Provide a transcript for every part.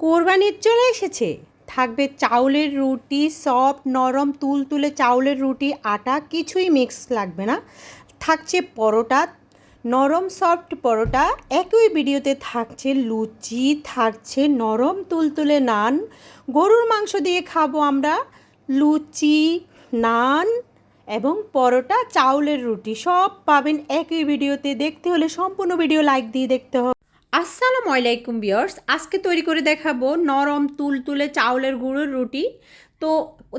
কোরবানির চলে এসেছে। থাকবে চাউলের রুটি সফট নরম তুলতুলে চাউলের রুটি, আটা, কিছুই মিক্স লাগবে না। থাকছে পরোটা, নরম সফট পরোটা, একই ভিডিওতে থাকছে লুচি, থাকছে নরম তুলতুলে নান। গরুর মাংস দিয়ে খাব আমরা লুচি, নান এবং পরোটা, চাউলের রুটি, সব পাবেন একই ভিডিওতে। দেখতে হলে সম্পূর্ণ ভিডিও লাইক দিয়ে দেখতে হবে। আসসালামু আলাইকুম বিয়ার্স আজকে তৈরি করে দেখাবো নরম তুলতুলে চাউলের গুঁড়োর রুটি। তো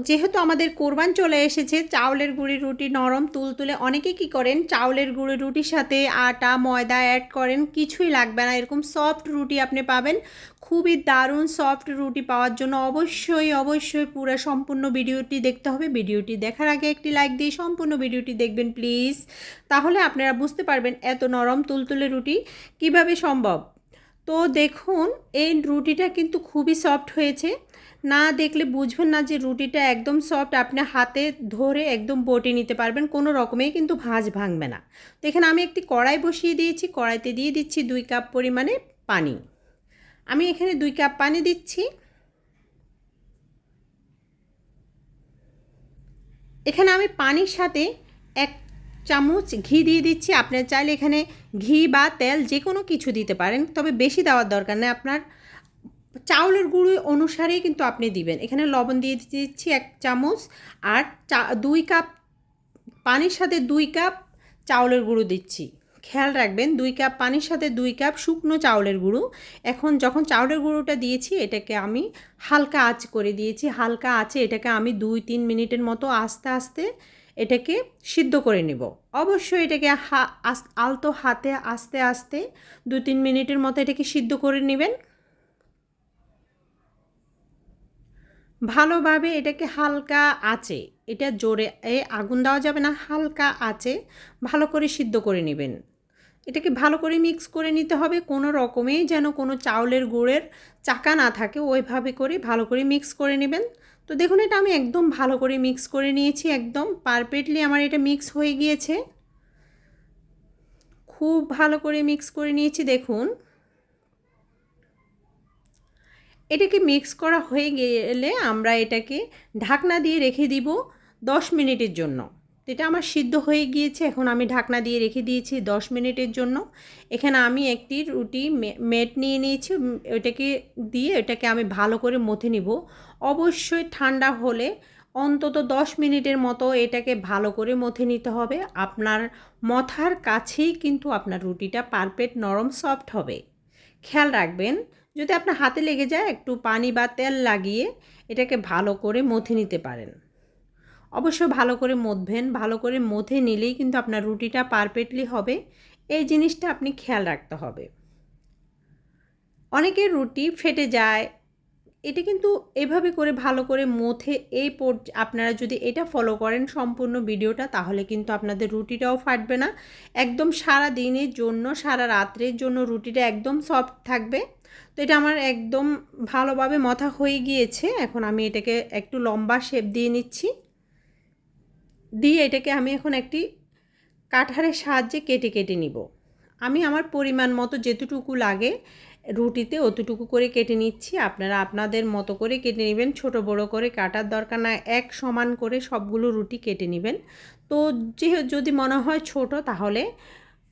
যেহেতু আমাদের কোরবান চলে এসেছে, চাউলের গুঁড়ির রুটি, নরম তুলতুলে অনেকে কি করেন, চাউলের গুঁড়ির রুটির সাথে আটা, ময়দা অ্যাড করেন, কিছুই লাগবে না, এরকম সফট রুটি আপনি পাবেন। খুবই দারুণ সফট রুটি পাওয়ার জন্য অবশ্যই অবশ্যই পুরো সম্পূর্ণ ভিডিওটি দেখতে হবে। ভিডিওটি দেখার আগে একটি লাইক দিয়ে সম্পূর্ণ ভিডিওটি দেখবেন প্লিজ তাহলে আপনারা বুঝতে পারবেন এত নরম তুলতুলে রুটি কীভাবে সম্ভব। তো দেখুন, এই রুটিটা কিন্তু খুবই সফট হয়েছে। না দেখলে বুঝবেন না যে রুটিটা একদম সফট আপনি হাতে ধরে একদম বটে নিতে পারবেন, কোনো রকমেই কিন্তু ভাঁজ ভাঙবে না। তো এখানে আমি একটি কড়াই বসিয়ে দিয়েছি, কড়াইতে দিয়ে দিচ্ছি দুই কাপ পরিমাণে পানি। আমি এখানে দুই কাপ পানি দিচ্ছি। এখানে আমি পানির সাথে এক চামচ ঘি দিয়ে দিচ্ছি। আপনার চাইলে এখানে ঘি বা তেল যে কোনো কিছু দিতে পারেন, তবে বেশি দেওয়ার দরকার নেই। আপনার চাউলের গুঁড়ো অনুসারেই কিন্তু আপনি দিবেন। এখানে লবণ দিয়ে দিচ্ছি এক চামচ আর চা, দুই কাপ, পানির সাথে দুই কাপ চাউলের গুঁড়ো দিচ্ছি। খেয়াল রাখবেন, দুই কাপ পানির সাথে দুই কাপ শুকনো চাউলের গুঁড়ো। এখন যখন চাউলের গুঁড়োটা দিয়েছি, এটাকে আমি হালকা আঁচ করে দিয়েছি। হালকা আঁচে এটাকে আমি দুই তিন মিনিটের মতো আস্তে আস্তে এটাকে সিদ্ধ করে নেব। অবশ্যই এটাকে হা আলতো হাতে আস্তে আস্তে দু তিন মিনিটের মতো এটাকে সিদ্ধ করে নেবেন। ভালোভাবে এটাকে হালকা আঁচে, এটা জোরে, এ আগুন দেওয়া যাবে না, হালকা আঁচে ভালো করে সিদ্ধ করে নেবেন। এটাকে ভালো করে মিক্স করে নিতে হবে, কোনো রকমেই যেন কোনো চাউলের গুড়ের চাকা না থাকে, ওইভাবে করে ভালো করে মিক্স করে নেবেন। তো দেখুন, এটা আমি একদম ভালো করে মিক্স করে নিয়েছি, একদম পারফেক্টলি আমার এটা মিক্স হয়ে গিয়েছে। খুব ভালো করে মিক্স করে নিয়েছি, দেখুন। এটাকে মিক্স করা হয়ে গেলে আমরা এটাকে ঢাকনা দিয়ে রেখে দিব দশ মিনিটের জন্য। এটা আমার সিদ্ধ হয়ে গিয়েছে, এখন আমি ঢাকনা দিয়ে রেখে দিয়েছি দশ মিনিটের জন্য। এখানে আমি একটি রুটি মেট নিয়ে নিয়েছি ওটাকে দিয়ে এটাকে আমি ভালো করে মথে নিব। অবশ্যই ঠান্ডা হলে অন্তত দশ মিনিটের মতো এটাকে ভালো করে মথে নিতে হবে। আপনার মথার কাছেই কিন্তু আপনার রুটিটা পারফেক্ট নরম সফট হবে। খেয়াল রাখবেন যদি আপনার হাতে লেগে যায়, একটু পানি বা তেল লাগিয়ে এটাকে ভালো করে মথে নিতে পারেন। অবশ্য ভালো করে মধবেন ভালো করে মথে নিলেই কিন্তু আপনার রুটিটা পারফেক্টলি হবে। এই জিনিসটা আপনি খেয়াল রাখতে হবে। অনেকের রুটি ফেটে যায়, এটা কিন্তু এভাবে করে ভালো করে মথে এই পর আপনারা যদি এটা ফলো করেন সম্পূর্ণ ভিডিওটা, তাহলে কিন্তু আপনাদের রুটিটাও ফাটবে না। একদম সারা দিনের জন্য, সারা রাত্রের জন্য রুটিটা একদম সফট থাকবে। তো এটা আমার একদম ভালোভাবে মথা হয়ে গিয়েছে। এখন আমি এটাকে একটু লম্বা শেপ দিয়ে নিচ্ছি। দিয়ে এটাকে আমি এখন একটি কাঠারের সাহায্যে কেটে কেটে নিব। আমি আমার পরিমাণ মতো যেতটুকু লাগে রুটিতে অতটুকু করে কেটে নিচ্ছি। আপনারা আপনাদের মতো করে কেটে নেবেন। ছোট বড় করে কাটার দরকার না এক সমান করে সবগুলো রুটি কেটে নেবেন। তো যে যদি মনে হয় ছোট তাহলে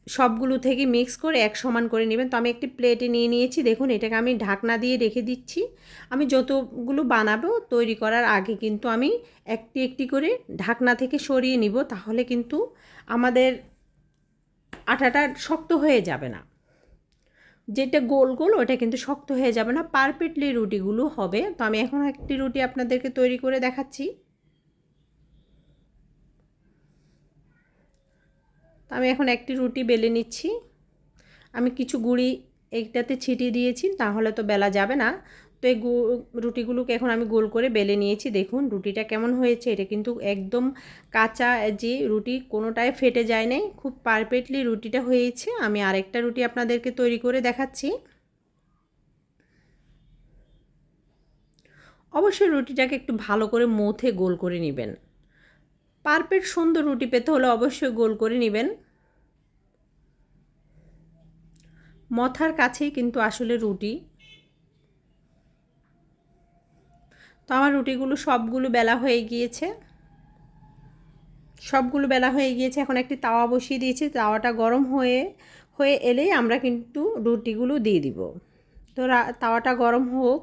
সবগুলো থেকে মিক্স করে এক সমান করে নেবেন। তো আমি একটি প্লেটে নিয়ে নিয়েছি। দেখুন, এটাকে আমি ঢাকনা দিয়ে রেখে দিচ্ছি। আমি যতগুলো বানাবো তৈরি করার আগে কিন্তু আমি একটি একটি করে ঢাকনা থেকে সরিয়ে নিব। তাহলে কিন্তু আমাদের আটাটা শক্ত হয়ে যাবে না। যেটা গোল গোল, ওটা কিন্তু শক্ত হয়ে যাবে না। পারফেক্টলি রুটিগুলো হবে। তো আমি এখন একটি রুটি আপনাদেরকে তৈরি করে দেখাচ্ছি। তো আমি এখন একটি রুটি বেলে নিচ্ছি। আমি কিছু গুঁড়ি এইটাতে ছিটিয়ে দিয়েছি তাহলে তো বেলা যাবে না। তো এই রুটিগুলোকে এখন আমি গোল করে বেলে নিয়েছি। দেখুন, রুটিটা কেমন হয়েছে, এটা কিন্তু একদম কাঁচা যে রুটি, কোনোটায় ফেটে যায় নাই। খুব পারফেক্টলি রুটিটা হয়েছে। আমি আরেকটা রুটি আপনাদেরকে তৈরি করে দেখাচ্ছি। অবশ্যই রুটিটাকে একটু ভালো করে মথে গোল করে নেবেন। পারফেক্ট সুন্দর রুটি পেতে হলে অবশ্যই গোল করে নেবেন। মথার কাছেই কিন্তু আসলে রুটি। তো আমার রুটিগুলো সবগুলো বেলা হয়ে গিয়েছে। সবগুলো বেলা হয়ে গিয়েছে, এখন একটি তাওয়া বসিয়ে দিয়েছি। তাওয়াটা গরম হয়ে হয়ে এলেই আমরা কিন্তু রুটিগুলো দিয়ে দিব। তো তাওয়াটা গরম হোক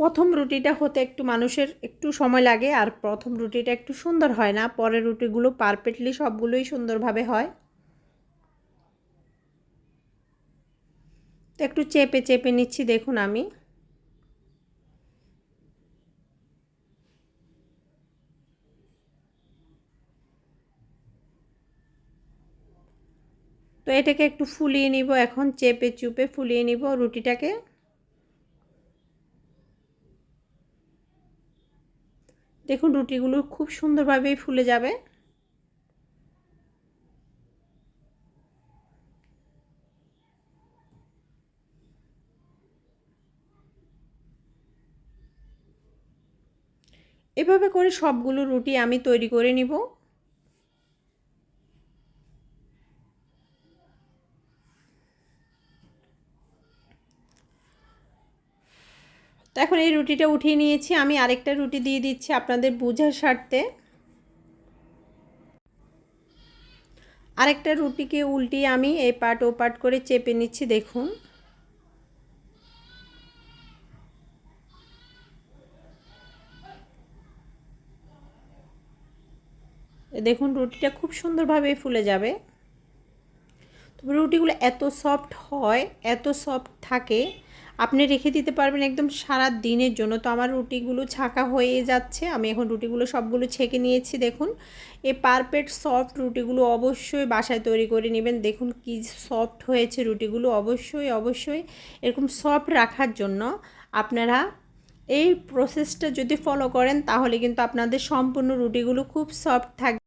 প্রথম রুটিটা হতে একটু মানুষের একটু সময় লাগে, আর প্রথম রুটিটা একটু সুন্দর হয় না, পরের রুটিগুলো পারফেক্টলি সবগুলোই সুন্দরভাবে হয়। তো একটু চেপে চেপে নিচ্ছি, দেখুন আমি। তো এটাকে একটু ফুলিয়ে নিব, এখন চেপে চুপে ফুলিয়ে নিব রুটিটাকে। দেখুন রুটিগুলো খুব সুন্দরভাবেই ফুলে যাবে। এভাবে করে সবগুলো রুটি আমি তৈরি করে নিব। এখন এই রুটিটা উঠিয়ে নিয়েছি। আমি আরেকটা রুটি দিয়ে দিচ্ছি আপনাদের বোঝার স্বার্থে। আরেকটা রুটিকে উল্টিয়ে আমি এই পাট ও পাট করে চেপে নিচ্ছি, দেখুন। দেখুন, রুটিটা খুব সুন্দরভাবে ফুলে যাবে। তবে রুটিগুলো এত সফট হয়, এত সফট থাকে আপনি রেখে দিতে পারবেন একদম সারা দিনের জন্য। তো আমার রুটিগুলো ছাঁকা হয়ে যাচ্ছে। আমি এখন রুটিগুলো সবগুলো ছেঁকে নিয়েছি, দেখুন। এই পারফেক্ট সফট রুটিগুলো অবশ্যই বাসায় তৈরি করে নেবেন। দেখুন কি সফট হয়েছে রুটিগুলো। অবশ্যই অবশ্যই এরকম সফট রাখার জন্য আপনারা এই প্রসেসটা যদি ফলো করেন, তাহলে কিন্তু আপনাদের সম্পূর্ণ রুটিগুলো খুব সফট থাকবে।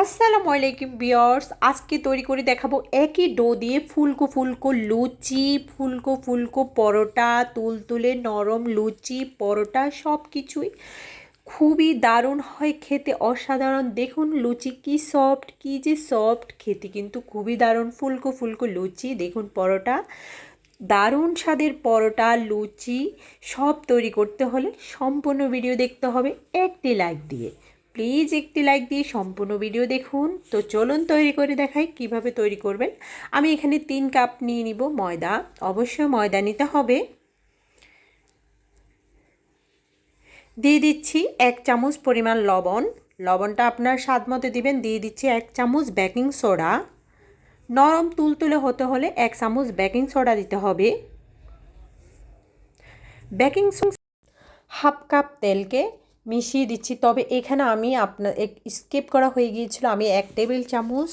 আসসালামু আলাইকুম বিয়ার্স আজকে তৈরি করে দেখাবো একই ডো দিয়ে ফুলকো ফুলকো লুচি, ফুলকো ফুলকো পরোটা, তুলতুলে নরম লুচি, পরোটা সব কিছুই খুবই দারুণ হয় খেতে, অসাধারণ। দেখুন লুচি কি সফট কি যে সফট খেতে কিন্তু খুবই দারুণ। ফুলকো ফুলকো লুচি, দেখুন পরোটা। দারুণ স্বাদের পরোটা, লুচি, সব তৈরি করতে হলে সম্পূর্ণ ভিডিও দেখতে হবে একটি লাইক দিয়ে। প্লিজ একটি লাইক দিয়ে সম্পূর্ণ ভিডিও দেখুন। তো চলুন তৈরি করে দেখাই কীভাবে তৈরি করবেন। আমি এখানে তিন কাপ নিয়ে নিব ময়দা। অবশ্যই ময়দা নিতে হবে। দিয়ে দিচ্ছি এক চামচ পরিমাণ লবণ। লবণটা আপনার স্বাদ মতো দিবেন। দিয়ে দিচ্ছি এক চামচ বেকিং সোডা নরম তুলতুলে হতে হলে এক চামচ বেকিং সোডা দিতে হবে। বেকিং হাফ কাপ তেলকে মিশিয়ে দিচ্ছি। তবে এখানে আমি আপনার স্কিপ করা হয়ে গিয়েছিল। আমি এক টেবিল চামচ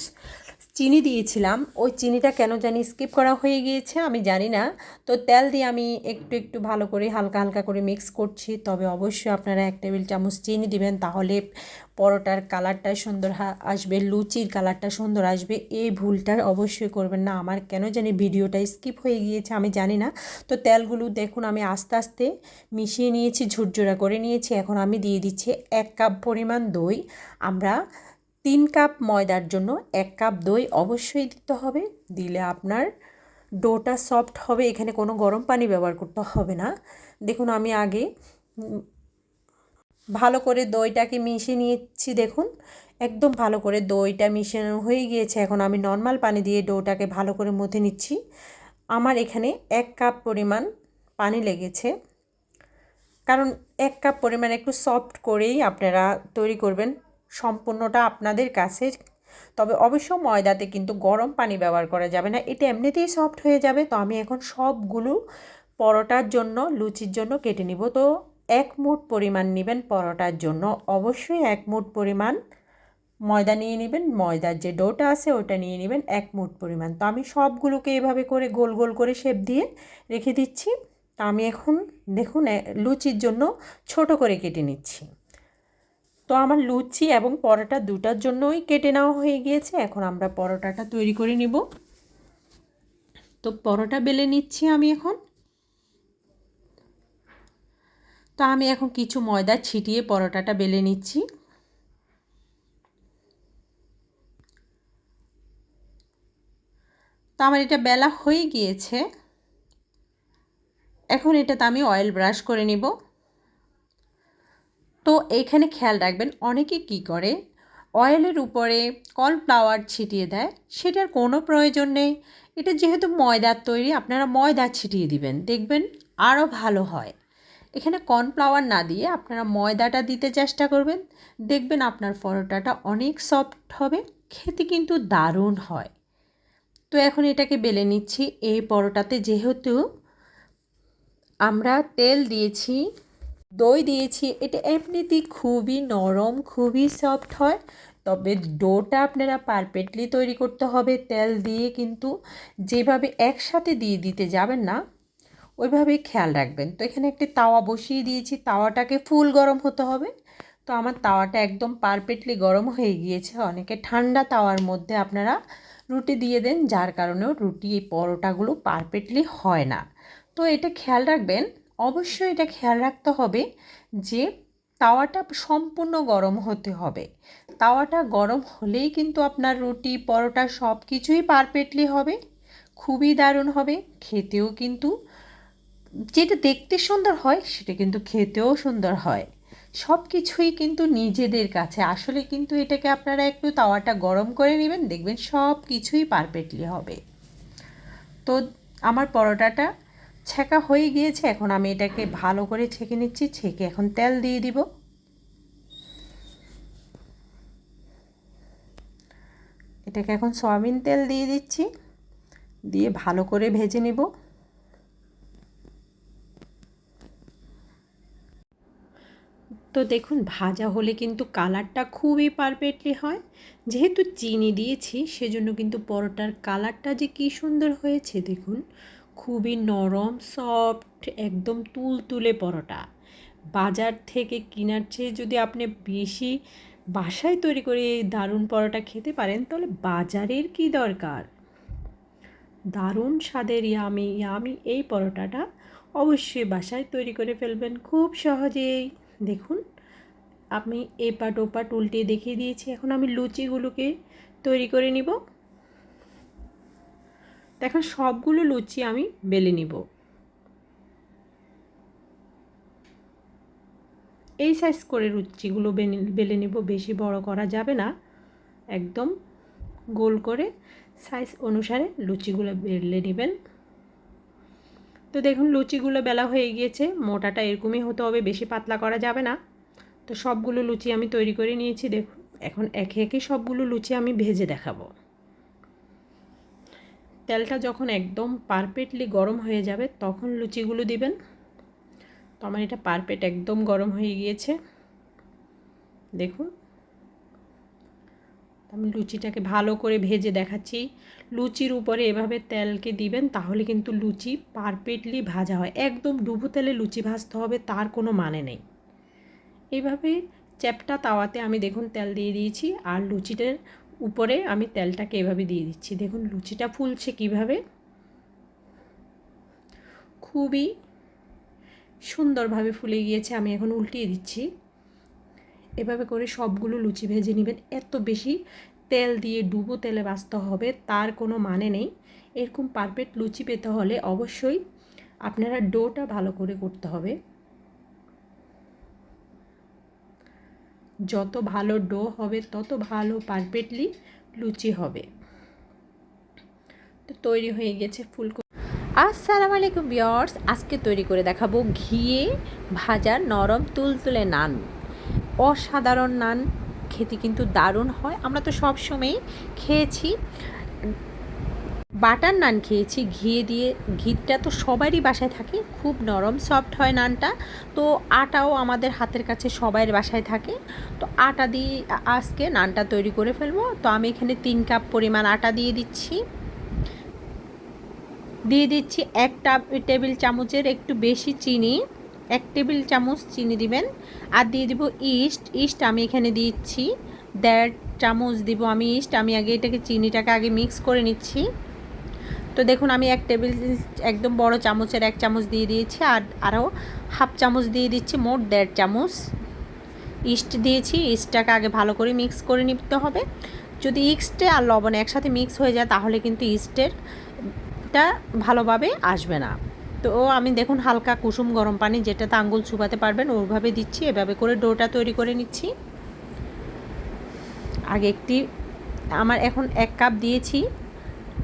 চিনি দিয়েছিলাম। ওই চিনিটা কেন জানি স্কিপ করা হয়ে গিয়েছে, আমি জানি না। তো তেল দিয়ে আমি একটু একটু ভালো করে হালকা হালকা করে মিক্স করছি। তবে অবশ্যই আপনারা এক টেবিল চামচ চিনি দিবেন, তাহলে পরোটার কালারটা সুন্দর আসবে, লুচির কালারটা সুন্দর আসবে। এই ভুলটা অবশ্যই করবেন না। আমার কেন জানি ভিডিওটা স্কিপ হয়ে গিয়েছে, আমি জানি না। তো তেলগুলো দেখুন, আমি আস্তে আস্তে মিশিয়ে নিয়েছি, ঝুরঝুরা করে নিয়েছি। এখন আমি দিয়ে দিচ্ছি এক কাপ পরিমাণ দই। আমরা তিন কাপ ময়দার জন্য এক কাপ দই অবশ্যই দিতে হবে। দিলে আপনার ডোটা সফট হবে, এখানে কোনো গরম পানি ব্যবহার করতে হবে না। দেখুন, আমি আগে ভালো করে দইটাকে মিশিয়ে নিয়েছি, দেখুন। একদম ভালো করে দইটা মিশানো হয়ে গিয়েছে। এখন আমি নর্মাল পানি দিয়ে ডোটাকে ভালো করে মথে নিচ্ছি। আমার এখানে এক কাপ পরিমাণ পানি লেগেছে। কারণ এক কাপ পরিমাণ একটু সফট করেই আপনারা তৈরি করবেন। সম্পূর্ণটা আপনাদের কাছে। তবে অবশ্য ময়দাতে কিন্তু গরম পানি ব্যবহার করা যাবে না। এটা এমনিতেই সফট হয়ে যাবে। তো আমি এখন সবগুলো পরোটার জন্য, লুচির জন্য কেটে নিব। তো এক মুঠ পরিমাণ নেবেন পরোটার জন্য। অবশ্যই এক মুঠ পরিমাণ ময়দা নিয়ে নেবেন। ময়দার যে ডোটা আছে, ওটা নিয়ে নেবেন এক মুঠ পরিমাণ। তো আমি সবগুলোকে এভাবে করে গোল গোল করে শেপ দিয়ে রেখে দিচ্ছি। তা আমি এখন দেখুন লুচির জন্য ছোট করে কেটে নিচ্ছি। তো আমার লুচি এবং পরোটা দুটার জন্যই কেটে নেওয়া হয়ে গিয়েছে। এখন আমরা পরোটাটা তৈরি করে নিব। তো পরোটা বেলে নিচ্ছি আমি এখন। তো আমি এখন কিছু ময়দা ছিটিয়ে পরোটাটা বেলে নিচ্ছি। তো আমার এটা বেলা হয়ে গিয়েছে। এখন এটাতে আমি অয়েল ব্রাশ করে নিব। তো এইখানে খেয়াল রাখবেন, অনেকে কি করে? অয়েলের উপরে কর্নফ্লাওয়ার ছিটিয়ে দেয়, সেটার কোনো প্রয়োজন নেই। এটা যেহেতু ময়দার তৈরি, আপনারা ময়দা ছিটিয়ে দিবেন, দেখবেন আরও ভালো হয়। এখানে কর্নফ্লাওয়ার না দিয়ে আপনারা ময়দাটা দিতে চেষ্টা করবেন, দেখবেন আপনার পরোটাটা অনেক সফট হবে, খেতে কিন্তু দারুণ হয়। তো এখন এটাকে বেলে নিচ্ছি, এই পরোটাতে যেহেতু আমরা তেল দিয়েছি দই দিয়েছি। এটা এমনিতেই খুবই নরম, খুবই সফট হয়, তবে ডোটা আপনারা পারফেক্টলি তৈরি করতে হবে। তেল দিয়ে কিন্তু যেভাবে একসাথে দিয়ে দিতে যাবেন না, ওইভাবেই খেয়াল রাখবেন। তো এখানে একটি তাওয়া বসিয়ে দিয়েছি। তাওয়াটাকে ফুল গরম হতে হবে। তো আমার তাওয়াটা একদম পারফেক্টলি গরম হয়ে গিয়েছে। অনেকে ঠান্ডা তাওয়ার মধ্যে আপনারা রুটি দিয়ে দেন, যার কারণেও রুটি এই পরোটাগুলো পারফেক্টলি হয় না। তো এটা খেয়াল রাখবেন। অবশ্যই এটা খেয়াল রাখতে হবে যে তাওয়াটা সম্পূর্ণ গরম হতে হবে। তাওয়াটা গরম হলেই কিন্তু আপনার রুটি, পরোটা সব কিছুই পারফেক্টলি হবে, খুবই দারুণ হবে, খেতেও কিন্তু যেটা দেখতে সুন্দর হয় সেটা কিন্তু খেতেও সুন্দর হয়। সব কিছুই কিন্তু নিজেদের কাছে। আসলে কিন্তু এটাকে আপনারা একটু তাওয়াটা গরম করে নেবেন, দেখবেন সব কিছুই পারফেক্টলি হবে। তো আমার পরোটাটা ছেঁকা হয়ে গিয়েছে, এখন আমি এটাকে ভালো করে ছেঁকে নিচ্ছি, ছেঁকে এখন তেল দিয়ে দিব। এটাকে এখন সয়াবিন তেল দিয়ে দিচ্ছি, দিয়ে ভালো করে ভেজে নেব। তো দেখুন, ভাজা হলে কিন্তু কালারটা খুবই পারফেক্টলি হয়। যেহেতু চিনি দিয়েছি, সেজন্য কিন্তু পরোটার কালারটা যে কী সুন্দর হয়েছে, দেখুন। খুবই নরম সফট একদম তুলতুলে পরোটা। বাজার থেকে কেনার চেয়ে যদি আপনি বেশি বাসায় তৈরি করে এই দারুণ পরোটা খেতে পারেন, তাহলে বাজারের কি দরকার? দারুণ স্বাদের ইয়ামি ইয়ামি এই পরোটাটা অবশ্যই বাসায় তৈরি করে ফেলবেন খুব সহজেই। দেখুন, আমি এপাট ওপাট উল্টে দেখিয়ে দিয়েছি, এখন আমি লুচিগুলোকে তৈরি করে নিব। দেখুন সবগুলো লুচি আমি বেলে নিব। এই সাইজ করে লুচিগুলো বেলে নেব, বেশি বড় করা যাবে না। একদম গোল করে সাইজ অনুসারে লুচিগুলো বেলে নেবেন। তো দেখুন লুচিগুলো বেলা হয়ে গিয়েছে, মোটাটা এরকমই হতে হবে, বেশি পাতলা করা যাবে না। তো সবগুলো লুচি আমি তৈরি করে নিয়েছি, দেখুন এখন একে একে সবগুলো লুচি আমি ভেজে দেখাবো। তেলটা যখন একদম পারফেক্টলি গরম হয়ে যাবে, তখন লুচিগুলো দিবেন। তো আমার এটা পারফেক্ট একদম গরম হয়ে গিয়েছে। দেখুন। আমি লুচিটাকে ভালো করে ভেজে দেখাচ্ছি। লুচির উপরে এভাবে তেলকে দিবেন, তাহলে কিন্তু লুচি পারফেক্টলি ভাজা হয়। একদম ডুবো তেলে লুচি ভাজতে হবে, তার কোনো মানে নেই। এইভাবে চ্যাপটা তাওয়াতে আমি দেখুন তেল দিয়ে দিয়েছি, আর লুচিটার উপরে আমি তেলটাকে এভাবে দিয়ে দিচ্ছি। দেখুন, লুচিটা ফুলছে কীভাবে? খুবই সুন্দরভাবে ফুলে গিয়েছে, আমি এখন উল্টিয়ে দিচ্ছি। এভাবে করে সবগুলো লুচি ভেজে নেবেন। এত বেশি তেল দিয়ে ডুবো তেলে বাঁচতে হবে, তার কোনো মানে নেই। এরকম পারফেক্ট লুচি পেতে হলে অবশ্যই আপনারা ডোটা ভালো করে করতে হবে। যত ভালো ডো হবে, তত ভালো পারফেক্টলি লুচি হবে। তো তৈরি হয়ে গেছে ফুলকপি আসসালামু আলাইকুম বিয়ার্স আজকে তৈরি করে দেখাবো ঘিয়ে ভাজা নরম তুলতুলে নান। অসাধারণ নান, খেতে কিন্তু দারুণ হয়। আমরা তো সব সময় খেয়েছি। বাটার নান খেয়েছি, ঘি দিয়ে। ঘিটা তো সবারই বাসায় থাকে, খুব নরম সফট হয় নানটা। তো আটাও আমাদের হাতের কাছে সবাইয়ের বাসায় থাকে। তো আটা দিয়ে আজকে নানটা তৈরি করে ফেলব। তো আমি এখানে তিন কাপ পরিমাণ আটা দিয়ে দিচ্ছি। দিয়ে দিচ্ছি এক টেবিল চামচের একটু বেশি চিনি। এক টেবিল চামচ চিনি দিবেন। আর দিয়ে দিব ইস্ট। ইস্ট আমি এখানে দিচ্ছি। দেড় চামচ দিব আমি ইস্ট। আমি আগে এটাকে চিনিটাকে আগে মিক্স করে নিচ্ছি। তো দেখুন, আমি এক টেবিল একদম বড় চামচের এক চামচ দিয়ে দিয়েছি আর আরও হাফ চামচ দিয়ে দিচ্ছি, মোট দেড় চামচ ইস্ট দিয়েছি। ইস্টটাকে আগে ভালো করে মিক্স করে নিতে হবে। যদি ইস্টে আর লবণ একসাথে মিক্স হয়ে যায়, তাহলে কিন্তু ইস্টের টা ভালোভাবে আসবে না। তো আমি দেখুন, হালকা কুসুম গরম পানি যেটাতে আঙ্গুল চুবাতে পারবেন, ওইভাবে দিচ্ছি। এভাবে করে ডোটা তৈরি করে নিচ্ছি। আগে একটি, আমার এখন এক কাপ দিয়েছি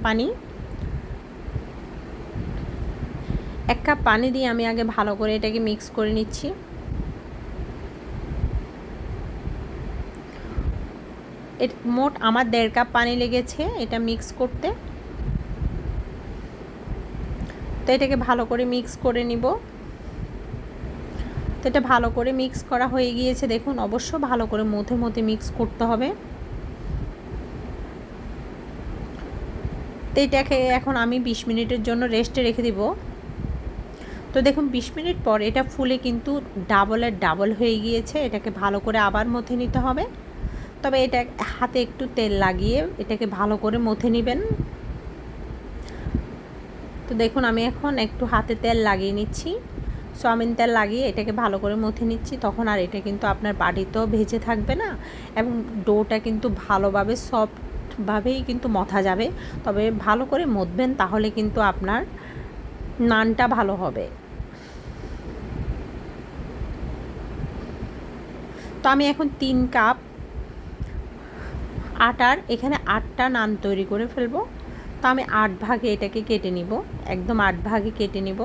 পানি। এক কাপ পানি দিয়ে আমি আগে ভালো করে এটাকে মিক্স করে নিচ্ছি। মোট আমার দেড় কাপ পানি লেগেছে এটা মিক্স করতে। তো এটাকে ভালো করে মিক্স করে নিব। তো এটা ভালো করে মিক্স করা হয়ে গিয়েছে। দেখুন, অবশ্য ভালো করে মধ্যে মধ্যে মিক্স করতে হবে। তো এটাকে এখন আমি বিশ মিনিটের জন্য রেস্টে রেখে দিব। তো দেখুন, বিশ মিনিট পর এটা ফুলে কিন্তু ডাবলের ডাবল হয়ে গিয়েছে। এটাকে ভালো করে আবার মধ্যে নিতে হবে। তবে এটা হাতে একটু তেল লাগিয়ে এটাকে ভালো করে মথে নেবেন। তো দেখুন, আমি এখন একটু হাতে তেল লাগিয়ে নিচ্ছি। চাউমিন তেল লাগিয়ে এটাকে ভালো করে মথে নিচ্ছি। তখন আর এটা কিন্তু আপনার বাড়িতেও ভেজে থাকবে না এবং ডোটা কিন্তু ভালোভাবে সফটভাবেই কিন্তু মথা যাবে। তবে ভালো করে মথবেন তাহলে কিন্তু আপনার নানটা ভালো হবে। তো আমি এখন তিন কাপ আটার, এখানে আটটা নান তৈরি করে ফেলব। তো আমি আট ভাগে এটাকে কেটে নিব, একদম আট ভাগে কেটে নিব।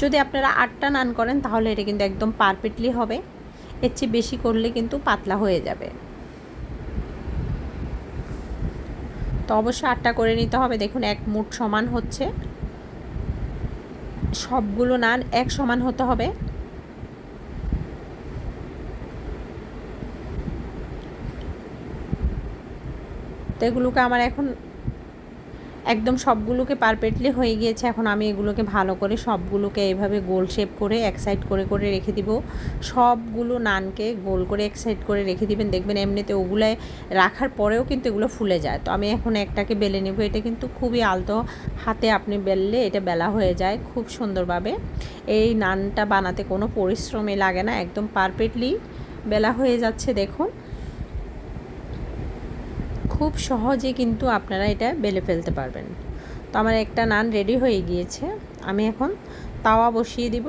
যদি আপনারা আটটা নান করেন, তাহলে এটা কিন্তু একদম পারফেক্টলি হবে। এর চেয়ে বেশি করলে কিন্তু পাতলা হয়ে যাবে। তো অবশ্যই আটটা করে নিতে হবে। দেখুন, এক মুঠ সমান হচ্ছে। সবগুলো নান এক সমান হতে হবে। তো এগুলোকে আমার এখন একদম সবগুলোকে পারফেক্টলি হয়ে গিয়েছে। এখন আমি এগুলোকে ভালো করে সবগুলোকে এইভাবে গোল শেপ করে এক সাইড করে করে রেখে দিব। সবগুলো নানকে গোল করে এক সাইড করে রেখে দিবেন। দেখবেন এমনিতে ওগুলায় রাখার পরেও কিন্তু এগুলো ফুলে যায়। তো আমি এখন একটাকে বেলে নেব। এটা কিন্তু খুবই আলতো হাতে আপনি বেললে এটা বেলা হয়ে যায় খুব সুন্দরভাবে। এই নানটা বানাতে কোনো পরিশ্রমে লাগে না। একদম পারফেক্টলি বেলা হয়ে যাচ্ছে, দেখুন। খুব সহজে কিন্তু আপনারা এটা বেলে ফেলতে পারবেন। তো আমার একটা নান রেডি হয়ে গিয়েছে। আমি এখন তাওয়া বসিয়ে দিব।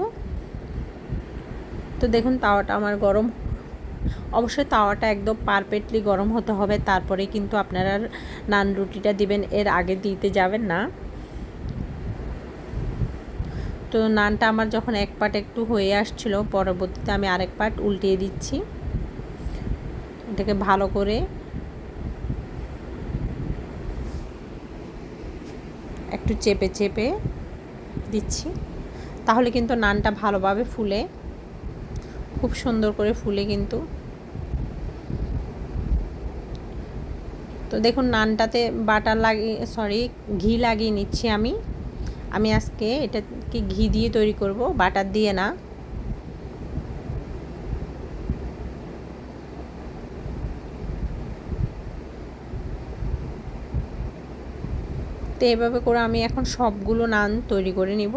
তো দেখুন, তাওয়াটা আমার গরম। অবশ্যই তাওয়াটা একদম পারফেক্টলি গরম হতে হবে। তারপরে কিন্তু আপনারা নান রুটিটা দিবেন, এর আগে দিতে যাবেন না। তো নানটা আমার যখন এক পাট একটু হয়ে আসছিল, পরবর্তীতে আমি আরেক পাট উল্টিয়ে দিচ্ছি। এটাকে ভালো করে একটু চেপে চেপে দিচ্ছি। তাহলে কিন্তু নানটা ভালোভাবে ফুলে, খুব সুন্দর করে ফুলে কিন্তু। তো দেখুন, নানটাতে বাটার লাগিয়ে সরি ঘি লাগিয়ে নিচ্ছি আমি। আমি আজকে এটাকে ঘি দিয়ে তৈরি করব, বাটার দিয়ে না। তো এভাবে করে আমি এখন সবগুলো নান তৈরি করে নিব।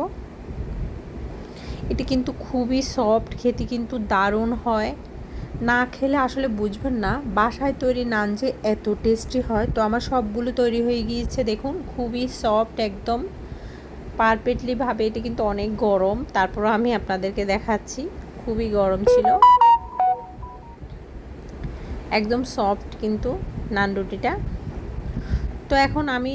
এটি কিন্তু খুবই সফট, খেতে কিন্তু দারুণ হয়। না খেলে আসলে বুঝবেন না, বাসায় তৈরি নান যে এত টেস্টি হয়। তো আমার সবগুলো তৈরি হয়ে গিয়েছে, দেখুন, খুবই সফট একদম। পারফেক্টলিভাবে এটি কিন্তু অনেক গরম। তারপর আমি আপনাদেরকে দেখাচ্ছি, খুবই গরম ছিল। একদম সফট কিন্তু নান রুটিটা। তো এখন আমি